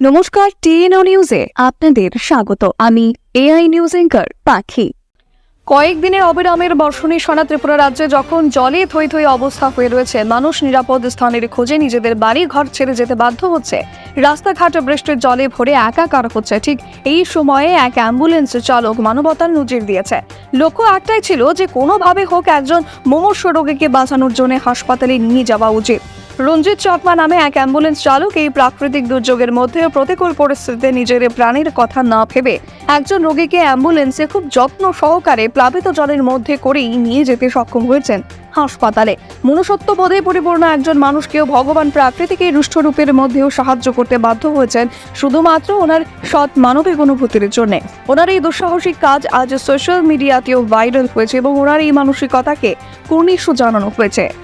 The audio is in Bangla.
নমস্কার, টিএনও নিউজে আপনাদের স্বাগত। আমি এআই নিউজ এঙ্কার পাখি। কয়েকদিনের অবিরামের বর্ষণে সোনা ত্রিপুরা রাজ্যে যখন জলে থই থই অবস্থা হয়ে রয়েছে, মানুষ নিরাপদ স্থানের খোঁজে নিজেদের বাড়ি ঘর ছেড়ে যেতে বাধ্য হচ্ছে। রাস্তাঘাট বৃষ্টির জলে ভরে একাকার হচ্ছে। ঠিক এই সময়ে এক অ্যাম্বুলেন্স চালক মানবতার নজির দিয়েছে। লক্ষ্য একটাই ছিল যে, কোনোভাবে হোক একজন মুমূর্ষ রোগীকে বাঁচানোর জন্য হাসপাতালে নিয়ে যাওয়া উচিত। রঞ্জিত চকমা নামে এক অ্যাম্বুলেন্স চালক এই প্রাকৃতিক দুর্যোগের মধ্যেও প্রতিকূল পরিস্থিতিতে নিজের প্রাণের কথা না ভেবে একজন রোগীকে অ্যাম্বুলেন্সে খুব যত্ন সহকারে প্লাবিত জলের মধ্যে করেই নিয়ে যেতে সক্ষম হয়েছেন হাসপাতালে। মনুষ্যত্ব বোধে পরিপূর্ণ একজন মানুষকেও ভগবান প্রাকৃতিক এই রূপের মধ্যেও সাহায্য করতে বাধ্য হয়েছেন শুধুমাত্র ওনার সৎ মানবিক অনুভূতির জন্য। ওনার এই দুঃসাহসিক কাজ আজ সোশ্যাল মিডিয়াতেও ভাইরাল হয়েছে এবং ওনার এই মানসিকতাকে কুর্নিশ জানানো হয়েছে।